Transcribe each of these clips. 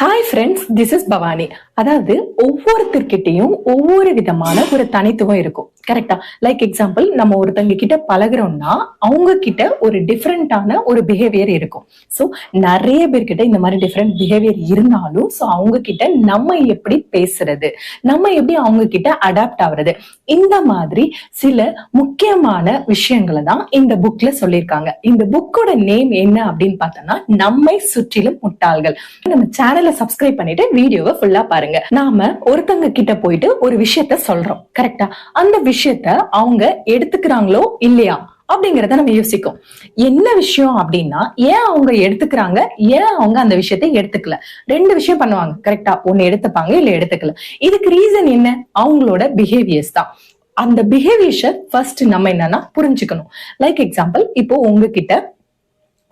Hi friends this is Bhavani அதாவது ஒவ்வொருத்தர்கிட்டையும் ஒவ்வொரு விதமான ஒரு தனித்துவம் இருக்கும். கரெக்டா லைக் எக்ஸாம்பிள் நம்ம ஒருத்தங்க கிட்ட பழகுறோம்னா அவங்க கிட்ட ஒரு டிஃப்ரெண்டான ஒரு பிஹேவியர் இருக்கும். ஸோ நிறைய பேர்கிட்ட இந்த மாதிரி டிஃப்ரெண்ட் பிஹேவியர் இருந்தாலும் ஸோ அவங்க கிட்ட நம்ம எப்படி பேசுறது நம்ம எப்படி அவங்க கிட்ட அடாப்ட் ஆகுறது இந்த மாதிரி சில முக்கியமான விஷயங்களை தான் இந்த புக்ல சொல்லியிருக்காங்க. இந்த புக்கோட நேம் என்ன அப்படின்னு பார்த்தோம்னா நம்மை சுற்றிலும் முட்டாள்கள். நம்ம சேனல் சப்ஸ்கிரைப் பண்ணிட்டு வீடியோவை ஃபுல்லா பாருங்க. நாம ஒருத்தங்க கிட்ட போயிட்டு ஒரு விஷயத்த சொல்றோம். கரெக்டா அந்த விஷயத்த அவங்க எடுத்துக்கிறாங்களோ இல்லையா? அப்படிங்கறத நம்ம யோசிக்கும். என்ன விஷயம் அப்படின்னா ஏன் அவங்க எடுத்துக்கிறாங்க? ஏன் அவங்க அந்த விஷயத்தை எடுத்துக்கல? ரெண்டு விஷயம் பண்ணுவாங்க. கரெக்டா ஒண்ணு எடுத்துப்பாங்க இல்ல எடுத்துக்கல. இதுக்கு ரீசன் என்ன? அவங்களோட பிஹேவியர்ஸ் தான். அந்த பிஹேவியர்ஸை ஃபர்ஸ்ட் நம்ம என்னன்னா புரிஞ்சுக்கணும். லைக் எக்ஸாம்பிள் இப்போ உங்ககிட்ட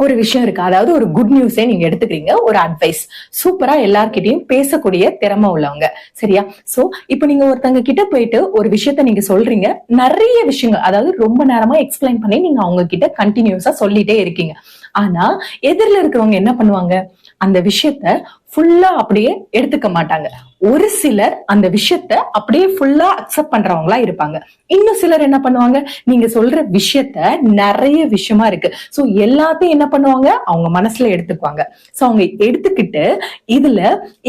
ஒரு விஷயம் இருக்கு. அதாவது ஒரு குட் நியூஸே நீங்க எடுத்துக்கிறீங்க ஒரு அட்வைஸ் சூப்பரா எல்லார்கிட்டயும் பேசக்கூடிய திறமை உள்ளவங்க. சரியா? சோ இப்போ நீங்க ஒருத்தங்க கிட்ட போயிட்டு ஒரு விஷயத்த நீங்க சொல்றீங்க. நிறைய விஷயங்கள் அதாவது ரொம்ப நேரமா எக்ஸ்பிளைன் பண்ணி நீங்க அவங்க கிட்ட கண்டினியூஸா சொல்லிட்டே இருக்கீங்க. ஆனா எதிரில இருக்கிறவங்க என்ன பண்ணுவாங்க? அந்த விஷயத்த ஃபுல்லா அப்படியே எடுத்துக்க மாட்டாங்க. ஒரு சிலர் அந்த விஷயத்த அப்படியே ஃபுல்லா அக்செப்ட் பண்றவங்களா இருப்பாங்க. இன்னும் சிலர் என்ன பண்ணுவாங்க? நீங்க சொல்ற விஷயத்த நிறைய விஷயமா இருக்கு. சோ எல்லாத்தையும் என்ன பண்ணுவாங்க? அவங்க மனசுல எடுத்துக்குவாங்க. சோ அவங்க எடுத்துக்கிட்டு இதுல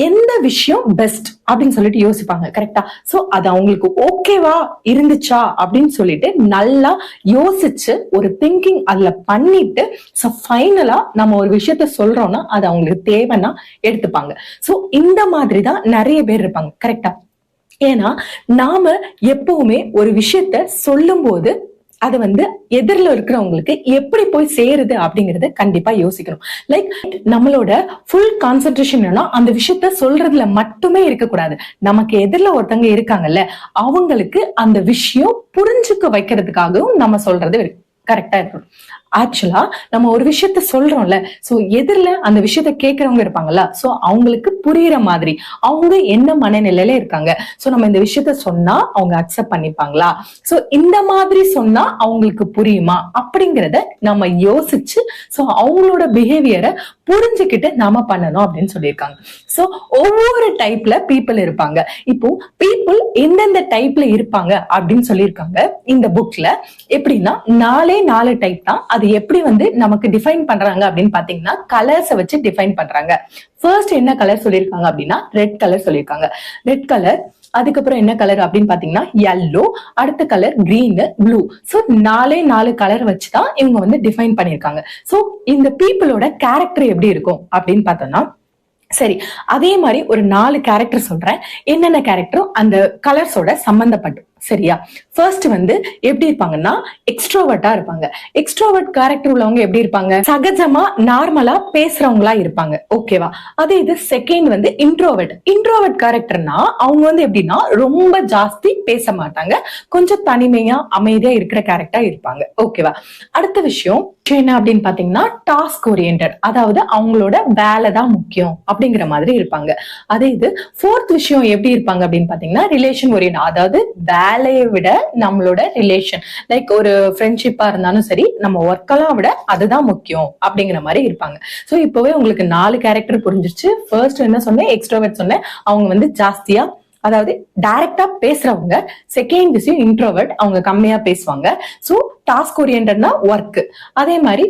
எந்த விஷயம் பெஸ்ட் அப்படின்னு சொல்லிட்டு யோசிப்பாங்க. கரெக்டா சோ அது அவங்களுக்கு ஓகேவா இருந்துச்சா அப்படின்னு சொல்லிட்டு நல்லா யோசிச்சு ஒரு திங்கிங் அதுல பண்ணிட்டு சோ ஃபைனலா நம்ம ஒரு விஷயத்த சொல்றோம்னா அது அவங்களுக்கு தேவைன்னா எடுத்துப்பாங்க. சோ இந்த மாதிரி தான் நிறைய பேர் இருப்பாங்க. கரெக்டா ஏன்னா நாம எப்பவுமே ஒரு விஷயத்த சொல்லும் போது அது வந்து எதிரில் இருக்கிறவங்களுக்கு எப்படி போய் சேருது அப்படிங்கறத கண்டிப்பா யோசிக்கணும். லைக் நம்மளோட ஃபுல் கான்சென்ட்ரேஷன் அந்த விஷயத்த சொல்றதுல மட்டுமே இருக்கக்கூடாது. நமக்கு எதிரில் ஒருத்தங்க இருக்காங்கல்ல அவங்களுக்கு அந்த விஷயம் புரிஞ்சுக்க வைக்கிறதுக்காகவும் நம்ம சொல்றது கரெக்டா இருக்கணும். ஆக்சுவலா நம்ம ஒரு விஷயத்த சொல்றோம்ல சோ எதிரில அந்த விஷயத்த கேட்கறவங்க இருப்பாங்கல்ல சோ அவங்களுக்கு புரியுற மாதிரி அவங்க என்ன மனநிலையில இருக்காங்க சோ நம்ம இந்த விஷயத்த சொன்னா அவங்க அக்செப்ட் பண்ணிப்பாங்களா? சோ இந்த மாதிரி சொன்னா அவங்களுக்கு புரியுமா? அப்படிங்கறத நம்ம யோசிச்சு சோ அவங்களோட பிஹேவியரை புரிஞ்சுக்கிட்டு நாம பண்ணணும் அப்படின்னு சொல்லியிருக்காங்க. ஸோ ஒவ்வொரு டைப்ல பீப்புள் இருப்பாங்க. இப்போ பீப்புள் எந்தெந்த டைப்ல இருப்பாங்க அப்படின்னு சொல்லியிருக்காங்க இந்த புக்ல எப்படின்னா நாலே நாலு டைப் தான். அது எப்படி வந்து நமக்கு டிஃபைன் பண்றாங்க அப்படின்னு பாத்தீங்கன்னா கலர்ஸை வச்சு டிஃபைன் பண்றாங்க. ஃபர்ஸ்ட் என்ன கலர் சொல்லியிருக்காங்க அப்படின்னா ரெட் கலர் சொல்லியிருக்காங்க. ரெட் கலர் அதுக்கப்புறம் என்ன கலர் அப்படின்னு பாத்தீங்கன்னா எல்லோ அடுத்த கலர் கிரீனு ப்ளூ ஸோ நாலே நாலு கலர் வச்சு தான் இவங்க வந்து டிஃபைன் பண்ணியிருக்காங்க. ஸோ இந்த பீப்புளோட கேரக்டர் எப்படி இருக்கும் அப்படின்னு பார்த்தோம்னா சரி அதே மாதிரி ஒரு நாலு கேரக்டர் சொல்றேன். என்னென்ன கேரக்டரும் அந்த கலர்ஸோட சம்பந்தப்பட்டு. சரியா? ஃபர்ஸ்ட் வந்து எப்படி இருப்பாங்கன்னா எக்ஸ்ட்ரோவர்ட்டா இருப்பாங்க. எக்ஸ்ட்ரோவர்ட் கேரக்டர் உள்ளவங்க எப்படி இருப்பாங்க? சகஜமா நார்மலா பேசுறவங்களா இருப்பாங்க. ஓகேவா அதே இது செகண்ட் வந்து இன்ட்ரோவர்ட் இன்ட்ரோவர்ட் கேரக்டர்னா அவங்க வந்து எப்படின்னா ரொம்ப ஜாஸ்தி பேச மாட்டாங்க. கொஞ்சம் தனிமையா அமைதியா இருக்கிற கேரக்டர் இருப்பாங்க. ஓகேவா அடுத்த விஷயம் என்ன அப்படின்னு பாத்தீங்கன்னா டாஸ்க் ஓரியன்ட் அதாவது அவங்களோட வேலை தான் முக்கியம் அப்படிங்கிற மாதிரி இருப்பாங்க. அதே இது ஃபோர்த் விஷயம் எப்படி இருப்பாங்க அப்படின்னு பாத்தீங்கன்னா ரிலேஷன் ஓரியன்ட் அதாவது வேலையை விட நம்மளோட ரிலேஷன் லைக் ஒரு ஃப்ரெண்ட்ஷிப்பா இருந்தாலும் சரி நம்ம ஒர்க்கெல்லாம் விட அதுதான் முக்கியம் அப்படிங்கிற மாதிரி இருப்பாங்க. ஸோ இப்போவே உங்களுக்கு நாலு கேரக்டர் புரிஞ்சிருச்சு. ஃபர்ஸ்ட் என்ன சொன்னேன்? எக்ஸ்ட்ரோவர்ட் சொன்னேன். அவங்க வந்து ஜாஸ்தியா அதாவது டைரக்டா பேசுறவங்க. செகண்ட் விஷயம் இன்ட்ரோவர்ட் அவங்க கம்மியா பேசுவாங்க. ஸோ டாஸ்க் ஓரியன்டா ஒர்க் அதே மாதிரி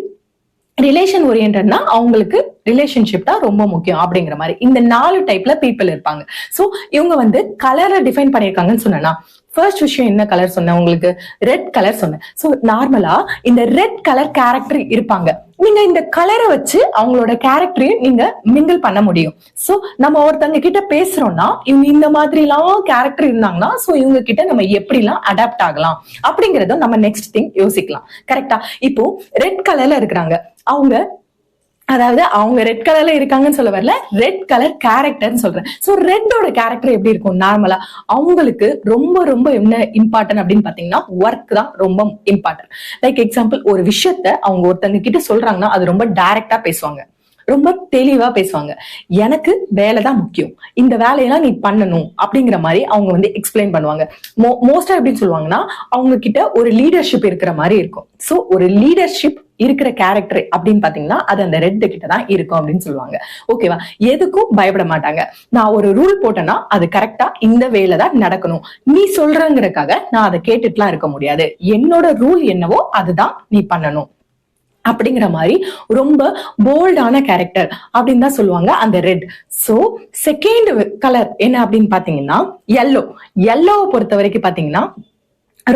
ரிலேஷன் ஓரியன்டா அவங்களுக்கு ரிலேஷன்ஷிப் தான் ரொம்ப முக்கியம் அப்படிங்கிற மாதிரி. இந்த நாலு டைப்ல பீப்புள் இருப்பாங்க. சோ இவங்க வந்து கலரை டிஃபைன் பண்ணிருக்காங்கன்னு சொன்னா ஃபர்ஸ்ட் விஷயம் என்ன கலர் சொன்னேன் உங்களுக்கு? ரெட் கலர் சொன்னேன். சோ நார்மலா இந்த ரெட் கலர் கேரக்டர் இருப்பாங்க. நீங்க இந்த கலரை வச்சு அவங்களோட கேரக்டரையும் நீங்க மிங்கிள் பண்ண முடியும். சோ நம்ம ஒருத்தங்க கிட்ட பேசுறோம்னா இவங்க இந்த மாதிரி எல்லாம் கேரக்டர் இருந்தாங்கன்னா சோ இவங்க கிட்ட நம்ம எப்படி எல்லாம் அடாப்ட் ஆகலாம் அப்படிங்கறத நம்ம நெக்ஸ்ட் திங் யோசிக்கலாம். கரெக்டா இப்போ ரெட் கலர்ல இருக்கிறாங்க. அவங்க அதாவது அவங்க ரெட் கலர்ல இருக்காங்கன்னு சொல்ல வரல ரெட் கலர் கேரக்டர்னு சொல்றேன். ஸோ ரெட்டோட கேரக்டர் எப்படி இருக்கும்? நார்மலா அவங்களுக்கு ரொம்ப ரொம்ப என்ன இம்பார்ட்டன்ட் அப்படின்னு பாத்தீங்கன்னா ஒர்க் தான் ரொம்ப இம்பார்ட்டன்ட் லைக் எக்ஸாம்பிள் ஒரு விஷயத்த அவங்க ஒருத்தங்க கிட்ட சொல்றாங்கன்னா அது ரொம்ப டைரக்டா பேசுவாங்க. ரொம்ப தெளிவா பேசுவாங்க. எனக்கு வேலை தான் முக்கியம். இந்த வேலையெல்லாம் நீ பண்ணணும் அப்படிங்கிற மாதிரி அவங்க வந்து எக்ஸ்பிளைன் பண்ணுவாங்க. மோஸ்டா எப்படின்னு சொல்லுவாங்கன்னா அவங்க கிட்ட ஒரு லீடர்ஷிப் இருக்கிற மாதிரி இருக்கும். ஸோ ஒரு லீடர்ஷிப் இருக்கிற கேரக்டர் அப்படின்னு பாத்தீங்கன்னா அது அந்த ரெட் கிட்ட தான் இருக்கும் அப்படின்னு சொல்லுவாங்க. ஓகேவா எதுக்கும் பயப்பட மாட்டாங்க. நான் ஒரு ரூல் போட்டேன்னா அது கரெக்டா இந்த வேலை தான் நடக்கணும். நீ சொல்றங்கிறக்காக நான் அதை கேட்டுட்டுலாம் இருக்க முடியாது. என்னோட ரூல் என்னவோ அதுதான் நீ பண்ணணும். அப்படிங்கிற மாதிரி ரொம்ப போல்டான கேரக்டர் அப்படின்னு தான் சொல்லுவாங்க அந்த ரெட் சோ செகண்ட் கலர் என்ன அப்படின்னு பாத்தீங்கன்னா எல்லோ எல்லோவை பொறுத்த வரைக்கும் பாத்தீங்கன்னா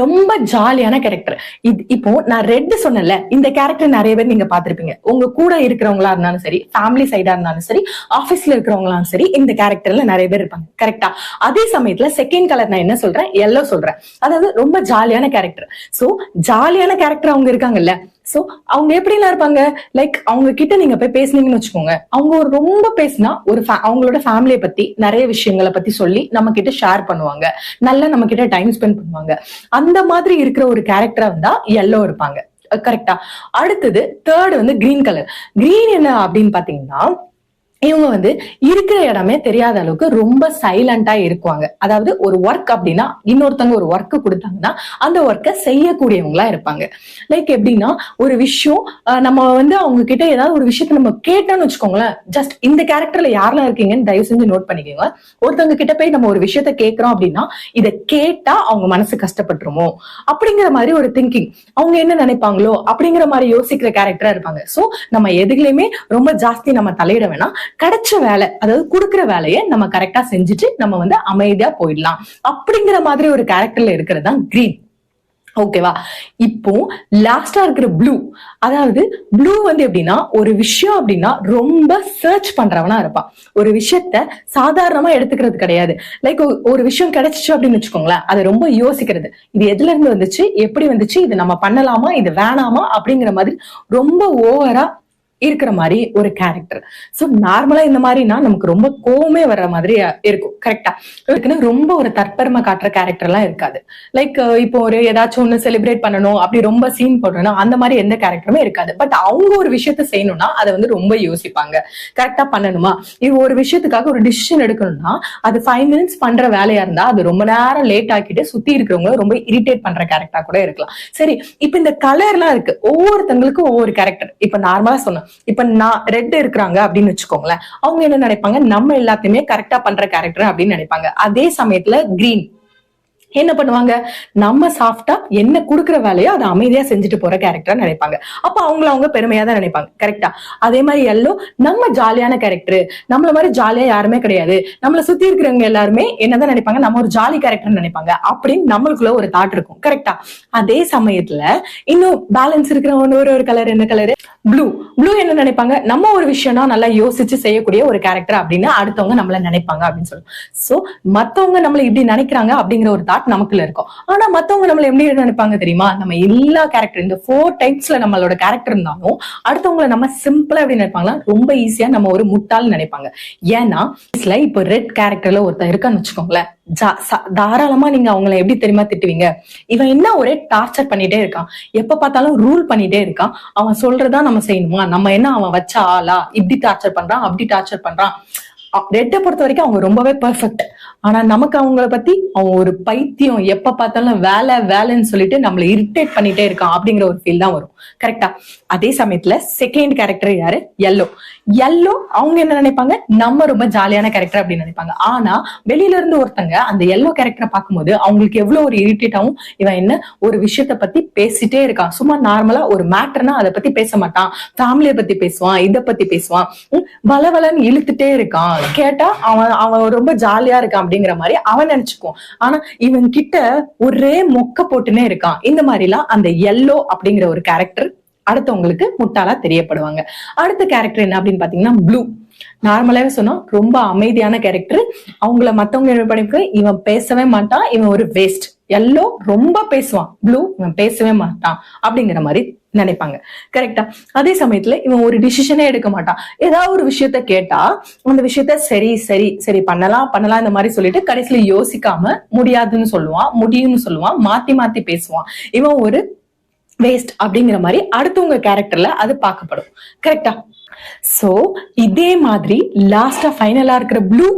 ரொம்ப ஜாலியான கேரக்டர் இது இப்போ நான் ரெட் சொன்னேன்ல இந்த கேரக்டர் நிறைய பேர் நீங்க பாத்திருப்பீங்க உங்க கூட இருக்கிறவங்களா இருந்தாலும் சரி ஃபேமிலி சைடா இருந்தாலும் சரி ஆபீஸ்ல இருக்கிறவங்களாலும் சரி இந்த கேரக்டர்ல நிறைய பேர் இருப்பாங்க. கரெக்டா அதே சமயத்துல செகண்ட் கலர் நான் என்ன சொல்றேன்? எல்லோ சொல்றேன். அதாவது ரொம்ப ஜாலியான கேரக்டர் சோ ஜாலியான கேரக்டர் அவங்க இருக்காங்கல்ல சோ அவங்க எப்படிலாம் இருப்பாங்க? லைக் அவங்க கிட்ட நீங்க போய் பேசுனீங்கன்னு வச்சுக்கோங்க. அவங்க ஒரு ரொம்ப பேசினா ஒரு அவங்களோட ஃபேமிலியை பத்தி நிறைய விஷயங்களை பத்தி சொல்லி நம்ம கிட்ட ஷேர் பண்ணுவாங்க. நல்லா நம்ம கிட்ட டைம் ஸ்பெண்ட் பண்ணுவாங்க. அந்த மாதிரி இருக்கிற ஒரு கேரக்டரா இருந்தா எல்லோ இருப்பாங்க. கரெக்டா அடுத்தது தேர்ட் வந்து கிரீன் கலர் கிரீன் என்ன அப்படின்னு பாத்தீங்கன்னா இவங்க வந்து இருக்கிற இடமே தெரியாத அளவுக்கு ரொம்ப சைலண்டா இருக்குவாங்க. அதாவது ஒரு ஒர்க் அப்படின்னா இன்னொருத்தவங்க ஒரு ஒர்க் கொடுத்தாங்கன்னா அந்த ஒர்க்கை செய்யக்கூடியவங்களா இருப்பாங்க. லைக் எப்படின்னா ஒரு விஷயம் நம்ம வந்து அவங்க கிட்ட ஏதாவது ஒரு விஷயத்த நம்ம கேட்டோம்னு வச்சுக்கோங்களேன் ஜஸ்ட் இந்த கேரக்டர்ல யாரெல்லாம் இருக்கீங்கன்னு தயவு செஞ்சு நோட் பண்ணிக்கோங்க. ஒருத்தவங்க கிட்ட போய் நம்ம ஒரு விஷயத்த கேட்கிறோம் அப்படின்னா இதை கேட்டா அவங்க மனசு கஷ்டப்பட்டுருமோ? அப்படிங்கிற மாதிரி ஒரு திங்கிங் அவங்க என்ன நினைப்பாங்களோ அப்படிங்கிற மாதிரி யோசிக்கிற கேரக்டரா இருப்பாங்க. சோ நம்ம எதுலயுமே ரொம்ப ஜாஸ்தி நம்ம தலையிட வேணாம். கிடைச்ச வேலை அதாவது கொடுக்குற வேலையை நம்ம கரெக்டா செஞ்சுட்டு நம்ம வந்து அமைதியா போயிடலாம். அப்படிங்கிற மாதிரி ஒரு கேரக்டர்ல இருக்கிறது தான் கிரீன் ஓகேவா இப்போ லாஸ்டா இருக்கிற ப்ளூ அதாவது ப்ளூ வந்து எப்படின்னா ஒரு விஷயம் அப்படின்னா ரொம்ப சர்ச் பண்றவனா இருப்பான். ஒரு விஷயத்த சாதாரணமா எடுத்துக்கிறது கிடையாது. லைக் ஒரு விஷயம் கிடைச்சிச்சு அப்படின்னு வச்சுக்கோங்களேன் அதை ரொம்ப யோசிக்கிறது. இது எதுல இருந்து வந்துச்சு? எப்படி வந்துச்சு? இது நம்ம பண்ணலாமா? இது வேணாமா? அப்படிங்கிற மாதிரி ரொம்ப ஓவரா இருக்கிற மாதிரி ஒரு கேரக்டர் சோ நார்மலா இந்த மாதிரினா நமக்கு ரொம்ப கோவமே வர்ற மாதிரி இருக்கும். கரெக்டா இருக்குன்னு ரொம்ப ஒரு தற்பெருமை காட்டுற கேரக்டர் எல்லாம் இருக்காது. லைக் இப்போ ஒரு ஏதாச்சும் ஒண்ணு செலிப்ரேட் பண்ணணும் அப்படி ரொம்ப சீன் போடணும் அந்த மாதிரி எந்த கேரக்டருமே இருக்காது. பட் அவங்க ஒரு விஷயத்த செய்யணும்னா அதை வந்து ரொம்ப யோசிப்பாங்க. கரெக்டா பண்ணணுமா? இது ஒரு விஷயத்துக்காக ஒரு டிசிஷன் எடுக்கணும்னா அது ஃபைவ் மினிட்ஸ் பண்ற வேலையா இருந்தா அது ரொம்ப நேரம் லேட் ஆக்கிட்டு சுத்தி இருக்கிறவங்க ரொம்ப இரிட்டேட் பண்ற கேரக்டரா கூட இருக்கலாம். சரி இப்ப இந்த கலர்லாம் இருக்கு. ஒவ்வொருத்தங்களுக்கும் ஒவ்வொரு கேரக்டர் இப்ப நார்மலா சொன்னேன். இப்ப நான் ரெட் இருக்கிறாங்க அப்படின்னு வச்சுக்கோங்களேன். அவங்க என்ன நினைப்பாங்க? நம்ம எல்லாத்தையுமே கரெக்டா பண்ற கேரக்டர் அப்படின்னு நினைப்பாங்க. அதே சமயத்துல கிரீன் என்ன பண்ணுவாங்க? நம்ம சாஃப்டா என்ன கொடுக்குற வேலையோ அதை அமைதியா செஞ்சுட்டு போற கேரக்டரா நினைப்பாங்க. அப்ப அவங்கள அவங்க பெருமையா தான் நினைப்பாங்க. கரெக்டா அதே மாதிரி எல்லோ நம்ம ஜாலியான கேரக்டர் நம்மள மாதிரி ஜாலியா யாருமே கிடையாது. நம்மள சுத்தி இருக்கிறவங்க எல்லாருமே என்னதான் நினைப்பாங்க? நம்ம ஒரு ஜாலி கேரக்டர் நினைப்பாங்க. அப்படின்னு நம்மளுக்குள்ள ஒரு தாட் இருக்கும். கரெக்டா அதே சமயத்துல இன்னும் பேலன்ஸ் இருக்கிற ஒன்று ஒரு ஒரு கலர் என்ன கலர் ப்ளூ ப்ளூ என்ன நினைப்பாங்க? நம்ம ஒரு விஷயம்னா நல்லா யோசிச்சு செய்யக்கூடிய ஒரு கேரக்டர் அப்படின்னு அடுத்தவங்க நம்மள நினைப்பாங்க அப்படின்னு சொல்லுவோம். சோ மத்தவங்க நம்மள இப்படி நினைக்கிறாங்க அப்படிங்கிற ஒரு தாட் நமக்குள்ள இருக்கும். ஆனா மத்தவங்க நம்மள எப்படி நினைப்பாங்க தெரியுமா? நம்ம எல்லா கேரக்டர் இந்த ஃபோர் டைப்ஸ்ல நம்மளோட கேரக்டர் இருந்தாலும் அடுத்தவங்கள நம்ம சிம்பிளா எப்படி நினைப்பாங்களா ரொம்ப ஈஸியா நம்ம ஒரு முட்டாள் நினைப்பாங்க. ஏன்னா இப்போ ரெட் கேரக்டர்ல ஒருத்தன் இருக்கான்னு வச்சுக்கோங்களேன். தாராளமா நீங்க அவங்கள எப்படி தெரியுமா திட்டுவீங்க? இவன் என்ன ஒரே டார்ச்சர் பண்ணிட்டே இருக்கான்? எப்ப பார்த்தாலும் ரூல் பண்ணிட்டே இருக்கான். அவன் சொல்றதா நம்ம செய்யணுமா? நம்ம என்ன அவன் வச்ச ஆளா? இப்படி டார்ச்சர் பண்றான் அப்படி டார்ச்சர் பண்றான். ரெட்டை பொறுத்த வரைக்கும் அவங்க ரொம்பவே பெர்ஃபெக்ட் ஆனா நமக்கு அவங்கள பத்தி அவங்க ஒரு பைத்தியம் எப்ப பார்த்தாலும் வேலை வேலைன்னு சொல்லிட்டு நம்மளை இரிட்டேட் பண்ணிட்டே இருக்கான் அப்படிங்கிற ஒரு ஃபீல் தான் வரும். கரெக்டா அதே சமயத்துல செகண்ட் கேரக்டர் யாரு? எல்லோ எல்லோ அவங்க என்ன நினைப்பாங்க? நம்ம ரொம்ப ஜாலியான கேரக்டர் அப்படின்னு நினைப்பாங்க. ஆனா வெளியில இருந்து ஒருத்தங்க அந்த எல்லோ கேரக்டரை பார்க்கும்போது அவங்களுக்கு எவ்வளவு ஒரு இரிட்டேட் ஆகும் இவன் என்ன ஒரு விஷயத்த பத்தி பேசிட்டே இருக்கான். சும்மா நார்மலா ஒரு மேட்டர்னா அதை பத்தி பேச மாட்டான். ஃபேமிலியை பத்தி பேசுவான் இதை பத்தி பேசுவான். உம், வளவளன்னு இழுத்துட்டே இருக்கான். கேட்டா அவன் அவன் ரொம்ப ஜாலியா இருக்கான் அப்படிங்கிற மாதிரி அவன் நினைச்சுக்குவான். ஆனா இவன் கிட்ட ஒரே மொக்க போட்டுனே இருக்கான். இந்த மாதிரி எல்லாம் அந்த எல்லோ அப்படிங்கிற ஒரு கேரக்டர் அடுத்தவங்களுக்கு முட்டாளா தெரியப்படுவாங்க. அடுத்த கேரக்டர் என்ன அப்படின்னு பாத்தீங்கன்னா ப்ளூ நார்மலாவே சொன்னா ரொம்ப அமைதியான கேரக்டர் அவங்கள மத்தவங்க என்ன இவன் பேசவே மாட்டான் இவன் ஒரு வேஸ்ட் எல்லோ ரொம்ப பேசுவான். ப்ளூ இவன் பேசவே மாட்டான். அப்படிங்கிற மாதிரி நினைப்பாங்க. கரெக்டா அதே சமயத்துல இவன் ஒரு டிசிஷனே எடுக்க மாட்டான். ஏதாவது ஒரு விஷயத்த கேட்டா அந்த விஷயத்த சரி சரி சரி பண்ணலாம் பண்ணலாம் இந்த மாதிரி சொல்லிட்டு கடைசியில யோசிக்காம முடியாதுன்னு சொல்லுவான் முடியும்னு சொல்லுவான் மாத்தி மாத்தி பேசுவான். இவன் ஒரு வேஸ்ட் அப்படிங்கிற மாதிரி அடுத்தவங்க கேரக்டர்ல அது பார்க்கப்படும். கரெக்டா சோ இதே மாதிரி லாஸ்டா ஃபைனலா இருக்கிற ப்ளூ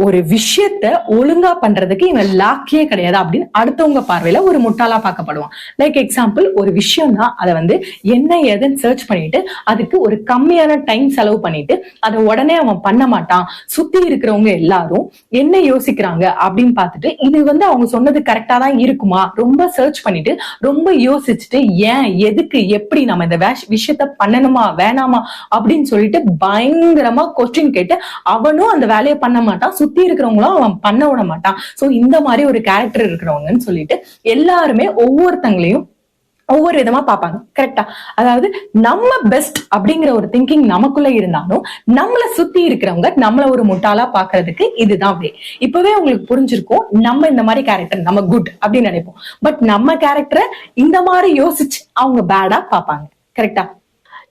ஒரு விஷயத்த ஒழுங்கா பண்றதுக்கு இவன் லாக்கியே கிடையாது அப்படின்னு அடுத்தவங்க பார்வையில ஒரு முட்டாளா பார்க்கப்படுவான். லைக் எக்ஸாம்பிள் ஒரு விஷயம்னா அதை வந்து என்ன ஏதுன்னு சர்ச் பண்ணிட்டு அதுக்கு ஒரு கம்மியான டைம் செலவு பண்ணிட்டு அதை உடனே அவன் பண்ண மாட்டான். சுத்தி இருக்கிறவங்க எல்லாரும் என்ன யோசிக்கிறாங்க அப்படின்னு பார்த்துட்டு இது வந்து அவங்க சொன்னது கரெக்டா தான் இருக்குமா? ரொம்ப சர்ச் பண்ணிட்டு ரொம்ப யோசிச்சுட்டு ஏன் எதுக்கு எப்படி நம்ம இந்த வேஷ்- விஷயத்த பண்ணணுமா வேணாமா அப்படின்னு சொல்லிட்டு பயங்கரமா கொஸ்டின் கேட்டு அவனும் அந்த வேலையை பண்ண மாட்டான். சுத்தி இருக்கிறவங்களும் அவன் பண்ண விட மாட்டான். சோ இந்த மாதிரி ஒரு கேரக்டர் இருக்கிறவங்கன்னு சொல்லிட்டு எல்லாருமே ஒவ்வொருத்தங்களையும் ஒவ்வொரு விதமா பார்ப்பாங்க. கரெக்டா அதாவது நம்ம பெஸ்ட் அப்படிங்கிற ஒரு திங்கிங் நமக்குள்ள இருந்தாலும் நம்மளை சுத்தி இருக்கிறவங்க நம்மள ஒரு முட்டாளா பாக்குறதுக்கு இதுதான் வே இப்பவே உங்களுக்கு புரிஞ்சிருக்கும் நம்ம இந்த மாதிரி கேரக்டர் நம்ம குட் அப்படின்னு நினைப்போம். பட் நம்ம கேரக்டரை இந்த மாதிரி யோசிச்சு அவங்க பேடா பார்ப்பாங்க. கரெக்டா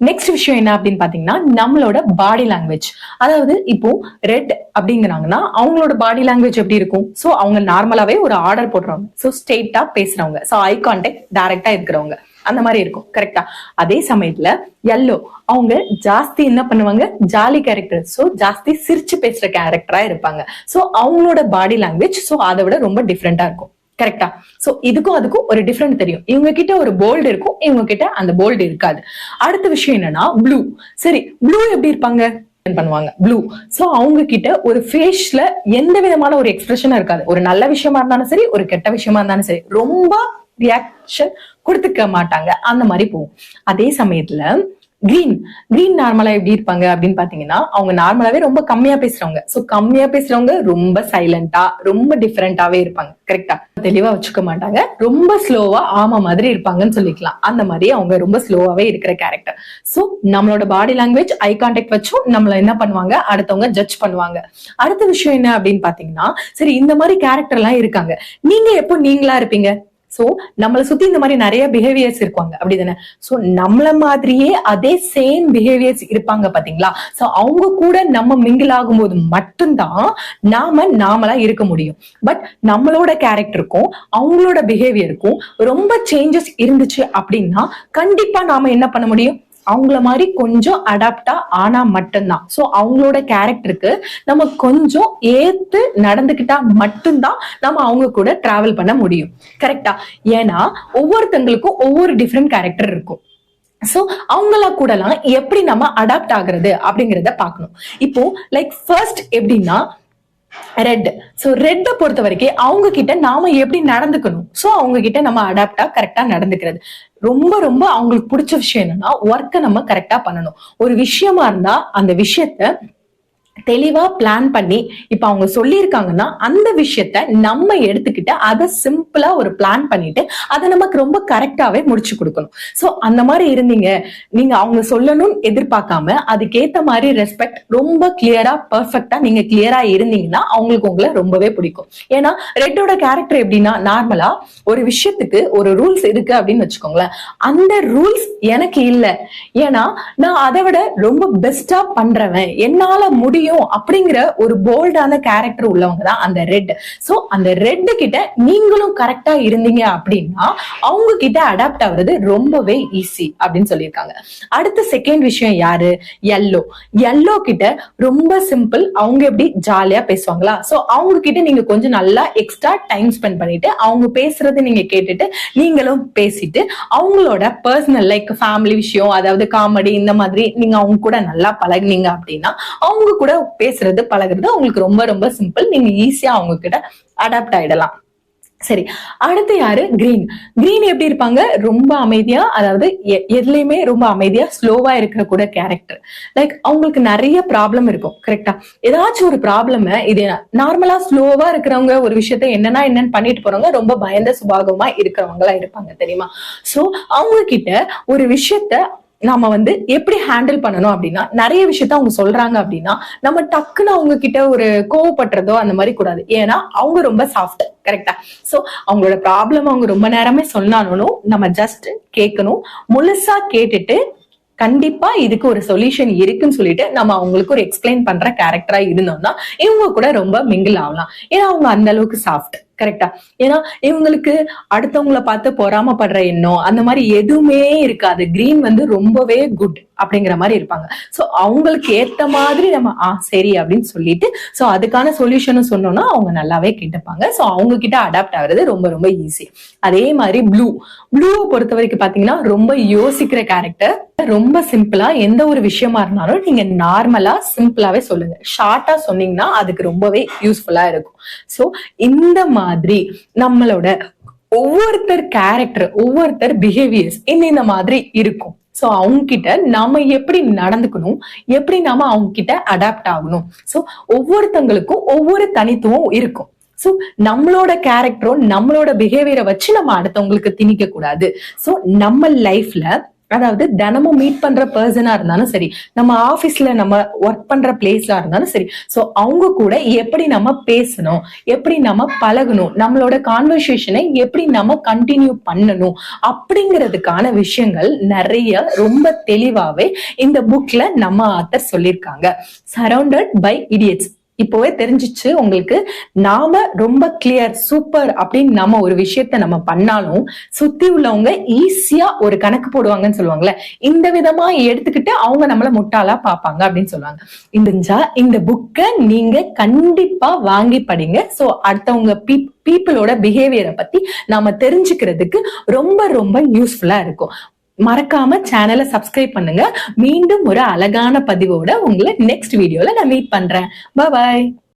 நெக்ஸ்ட் விஷயம் என்ன அப்படின்னு பாத்தீங்கன்னா நம்மளோட பாடி லாங்குவேஜ் அதாவது இப்போ ரெட் அப்படிங்கிறாங்கன்னா அவங்களோட பாடி லாங்குவேஜ் எப்படி இருக்கும்? சோ அவங்க நார்மலாவே ஒரு ஆர்டர் போடுறவங்க. சோ ஸ்ட்ரெயிட்டா பேசுறவங்க. சோ ஐ கான்டாக்ட் டைரக்டா இருக்கிறவங்க. அந்த மாதிரி இருக்கும். கரெக்டா அதே சமயத்துல எல்லோ அவங்க ஜாஸ்தி என்ன பண்ணுவாங்க? ஜாலி கேரக்டர் சோ ஜாஸ்தி சிரிச்சு பேசுற கேரக்டரா இருப்பாங்க. சோ அவங்களோட பாடி லாங்குவேஜ் சோ அதை விட ரொம்ப டிஃப்ரெண்டா இருக்கும். கரெக்டா சோ இதுக்கும் அதுக்கும் ஒரு டிஃபரெண்ட் தெரியும். இவங்க கிட்ட ஒரு போல்டு இருக்கும் இவங்க கிட்ட அந்த போல்டு இருக்காது. அடுத்த விஷயம் என்னன்னா ப்ளூ சரி ப்ளூ எப்படி இருப்பாங்க? பண்ணுவாங்க. ப்ளூ சோ அவங்க கிட்ட ஒரு ஃபேஸ்ல எந்த விதமான ஒரு எக்ஸ்பிரஷனும் இருக்காது. ஒரு நல்ல விஷயமா இருந்தாலும் சரி ஒரு கெட்ட விஷயமா இருந்தாலும் சரி. ரொம்ப ரியாக்ஷன் கொடுத்துக்க மாட்டாங்க. அந்த மாதிரி போகும். அதே சமயத்துல கிரீன் கிரீன் நார்மலா எப்படி இருப்பாங்க அப்படின்னு பாத்தீங்கன்னா அவங்க நார்மலாவே ரொம்ப கம்மியா பேசுறவங்க. சோ கம்மியா பேசுறவங்க ரொம்ப சைலண்டா ரொம்ப டிஃபரெண்டாவே இருப்பாங்க. கரெக்டா தெளிவா வச்சுக்க மாட்டாங்க. ரொம்ப ஸ்லோவா ஆமா மாதிரி இருப்பாங்கன்னு சொல்லிக்கலாம். அந்த மாதிரி அவங்க ரொம்ப ஸ்லோவாவே இருக்கிற கேரக்டர் சோ நம்மளோட பாடி லாங்குவேஜ் ஐ கான்டாக்ட் வச்சும் நம்மள என்ன பண்ணுவாங்க? அடுத்தவங்க ஜட்ஜ் பண்ணுவாங்க. அடுத்த விஷயம் என்ன அப்படின்னு பாத்தீங்கன்னா சரி இந்த மாதிரி கேரக்டர் எல்லாம் இருக்காங்க. நீங்க எப்போ நீங்களா இருப்பீங்க? சோ நம்மளை சுத்தி இந்த மாதிரி நிறைய பிஹேவியர்ஸ் இருப்பாங்க. அப்படிதானே? சோ நம்மள மாதிரியே அதே சேம் பிஹேவியர்ஸ் இருப்பாங்க பாத்தீங்களா? சோ அவங்க கூட நம்ம மிங்கிள் ஆகும்போது மட்டும்தான் நாம நாமளா இருக்க முடியும். பட் நம்மளோட கேரக்டருக்கும் அவங்களோட பிஹேவியருக்கும் ரொம்ப சேஞ்சஸ் இருந்துச்சு அப்படின்னா கண்டிப்பா நாம என்ன பண்ண முடியும்? அவங்கள மாதிரி கொஞ்சம் அடாப்டா ஆனா மட்டும்தான். சோ அவங்களோட கேரக்டருக்கு நம்ம கொஞ்சம் ஏத்து நடந்துகிட்டா மட்டும்தான் நம்ம அவங்க கூட டிராவல் பண்ண முடியும். கரெக்டா ஏன்னா ஒவ்வொருத்தங்களுக்கும் ஒவ்வொரு டிஃப்ரெண்ட் கேரக்டர் இருக்கும். சோ அவங்கள கூடலாம் எப்படி நம்ம அடாப்ட் ஆகுறது அப்படிங்கறத பார்க்கணும். இப்போ லைக் ஃபர்ஸ்ட் எப்படின்னா ரெட் சோ ரெட்ட பொறுத்த வரைக்கும் அவங்க கிட்ட நாம எப்படி நடந்துக்கணும்? சோ அவங்க கிட்ட நம்ம அடாப்டா கரெக்டா நடந்துக்கிறது. ரொம்ப ரொம்ப அவங்களுக்கு பிடிச்ச விஷயம் என்னன்னா ஒர்க்கை நம்ம கரெக்டா பண்ணணும். ஒரு விஷயமா இருந்தா அந்த விஷயத்த தெளிவா பிளான் பண்ணி இப்ப அவங்க சொல்லியிருக்காங்கன்னா அந்த விஷயத்த நம்ம எடுத்துக்கிட்டு அதை சிம்பிளா ஒரு பிளான் பண்ணிட்டு அதை நமக்கு ரொம்ப கரெக்டாவே முடிச்சு கொடுக்கணும். சோ அந்த மாதிரி இருந்தீங்க. நீங்க அவங்க சொல்லணும்னு எதிர்பார்க்காம அதுக்கேத்த மாதிரி ரெஸ்பெக்ட் ரொம்ப கிளியரா பர்ஃபெக்டா நீங்க கிளியரா இருந்தீங்கன்னா அவங்களுக்கு உங்களை ரொம்பவே பிடிக்கும். ஏன்னா ரெட்டோட கேரக்டர் எப்படின்னா நார்மலா ஒரு விஷயத்துக்கு ஒரு ரூல்ஸ் இருக்கு அப்படின்னு வச்சுக்கோங்களேன். அந்த ரூல்ஸ் எனக்கு இல்லை. ஏன்னா நான் அதை விட ரொம்ப பெஸ்டா பண்றவன். என்னால முடியும் அப்படிங்கிற ஒரு போல்டான கேரக்டர் உள்ளவங்க தான் அந்த ரெட் சோ அந்த ரெட் கிட்ட நீங்களும் கரெக்டா இருந்தீங்க அப்படின்னா அவங்க கிட்ட அடாப்ட் ஆகுறது ரொம்பவே ஈஸி அப்படின்னு சொல்லியிருக்காங்க. அடுத்த செகண்ட் விஷயம் யாரு? எல்லோ எல்லோ கிட்ட ரொம்ப சிம்பிள் அவங்க எப்படி ஜாலியா பேசுவாங்களா? சோ அவங்க கிட்ட நீங்க கொஞ்சம் நல்லா எக்ஸ்ட்ரா டைம் ஸ்பெண்ட் பண்ணிட்டு அவங்க பேசுறதை நீங்க கேட்டுட்டு நீங்களும் பேசிட்டு அவங்களோட பர்சனல் லைக் ஃபேமிலி விஷயம் அதாவது காமெடி இந்த மாதிரி நீங்க அவங்க கூட நல்லா பழகினீங்க அப்படின்னா அவங்க கூட பேசுறது பழகிறது உங்களுக்கு ரொம்ப ரொம்ப சிம்பிள் நீங்க ஈஸியா அவங்க கிட்ட அடாப்ட் ஆயிடலாம். சரி அடுத்து யாரு? கிரீன் கிரீன் எப்படி இருப்பாங்க? ரொம்ப அமைதியா அதாவது எதுலையுமே ரொம்ப அமைதியா ஸ்லோவா இருக்கிற கூட கேரக்டர் லைக் அவங்களுக்கு நிறைய ப்ராப்ளம் இருக்கும் கரெக்டா ஏதாச்சும் ஒரு ப்ராப்ளம் இது நார்மலா ஸ்லோவா இருக்கிறவங்க ஒரு விஷயத்த என்னன்னா என்னன்னு பண்ணிட்டு போறவங்க ரொம்ப பயந்த சுபாகமா இருக்கிறவங்களா இருப்பாங்க தெரியுமா? சோ அவங்க கிட்ட ஒரு விஷயத்த நாம வந்து எப்படி ஹேண்டில் பண்ணணும் அப்படின்னா நிறைய விஷயத்த அவங்க சொல்றாங்க அப்படின்னா நம்ம டக்குன்னு அவங்க கிட்ட ஒரு கோவப்படுறதோ அந்த மாதிரி கூடாது. ஏன்னா அவங்க ரொம்ப சாஃப்ட் கரெக்டா சோ அவங்களோட ப்ராப்ளம் அவங்க ரொம்ப நேரமே சொன்னாலும் நம்ம ஜஸ்ட் கேட்கணும். முழுசா கேட்டுட்டு கண்டிப்பா இதுக்கு ஒரு சொல்யூஷன் இருக்குன்னு சொல்லிட்டு நம்ம அவங்களுக்கு ஒரு எக்ஸ்பிளைன் பண்ற கேரக்டரா இருந்தோம்னா இவங்க கூட ரொம்ப மிங்கிள் ஆகலாம். ஏன்னா அவங்க அந்த அளவுக்கு சாஃப்ட் கரெக்டா ஏன்னா இவங்களுக்கு அடுத்தவங்கள பார்த்து பொறாமப்படுற எண்ணம் அந்த மாதிரி எதுவுமே இருக்காது. கிரீன் வந்து ரொம்பவே குட் அப்படிங்கிற மாதிரி இருப்பாங்க. ஸோ அவங்களுக்கு ஏத்த மாதிரி நம்ம ஆ சரி அப்படின்னு சொல்லிட்டு சோ அதுக்கான சொல்யூஷனும் சொன்னோம்னா அவங்க நல்லாவே கேட்டுப்பாங்க. சோ அவங்க கிட்ட அடாப்ட் ஆகுறது ரொம்ப ரொம்ப ஈஸி அதே மாதிரி ப்ளூ ப்ளூவை பொறுத்த வரைக்கும் பாத்தீங்கன்னா ரொம்ப யோசிக்கிற கேரக்டர் ரொம்ப சிம்பிளா எந்த ஒரு விஷயமா இருந்தாலும் நீங்க நார்மலா சிம்பிளாவே சொல்லுங்க. ஷார்ட்டா சொன்னீங்கன்னா அதுக்கு ரொம்பவே யூஸ்ஃபுல்லா இருக்கும். சோ இந்த மாதிரி நம்மளோட ஒவ்வொருத்தர் கேரக்டர் ஒவ்வொருத்தர் பிஹேவியர்ஸ் இந்த இந்த மாதிரி இருக்கும். சோ அவங்க கிட்ட நாம எப்படி நடந்துக்கணும்? எப்படி நாம அவங்க கிட்ட அடாப்ட் ஆகணும்? சோ ஒவ்வொருத்தங்களுக்கும் ஒவ்வொரு தனித்துவம் இருக்கும். சோ நம்மளோட கேரக்டரும் நம்மளோட பிஹேவியரை வச்சு நம்ம அடுத்தவங்களுக்கு திணிக்க கூடாது சோ நம்ம லைஃப்ல அதாவது தினமும் மீட் பண்ற பர்சனா இருந்தாலும் சரி நம்ம ஆபீஸ்ல நம்ம ஒர்க் பண்ற பிளேஸ்ல இருந்தாலும் சரி சோ அவங்க கூட எப்படி நம்ம பேசணும் எப்படி நம்ம பழகணும் நம்மளோட கான்வர்சேஷனை எப்படி நம்ம கண்டினியூ பண்ணணும் அப்படிங்கிறதுக்கான விஷயங்கள் நிறைய ரொம்ப தெளிவாவே இந்த புக்ல நம்ம ஆத்தர் சொல்லியிருக்காங்க. சரௌண்டட் பை இடியட்ஸ் இப்போவே தெரிஞ்சிச்சு உங்களுக்கு. நாம ரொம்ப கிளியர் சூப்பர் அப்படின்னு நம்ம ஒரு விஷயத்த நம்ம பண்ணாலும் சுத்தி உள்ளவங்க ஈஸியா ஒரு கணக்கு போடுவாங்கன்னு சொல்லுவாங்கல்ல. இந்த விதமா எடுத்துக்கிட்டு அவங்க நம்மள முட்டாளா பாப்பாங்க அப்படின்னு சொல்லுவாங்க. இந்த இந்த புக்கை நீங்க கண்டிப்பா வாங்கி படிங்க. சோ அடுத்தவங்க பீப் பீப்புளோட பிஹேவியரை பத்தி நாம தெரிஞ்சுக்கிறதுக்கு ரொம்ப ரொம்ப யூஸ்ஃபுல்லா இருக்கும். மறக்காம சேனலை சப்ஸ்கிரைப் பண்ணுங்க. மீண்டும் ஒரு அழகான பதிவோட உங்களை நெக்ஸ்ட் வீடியோல நான் மீட் பண்றேன். பாய்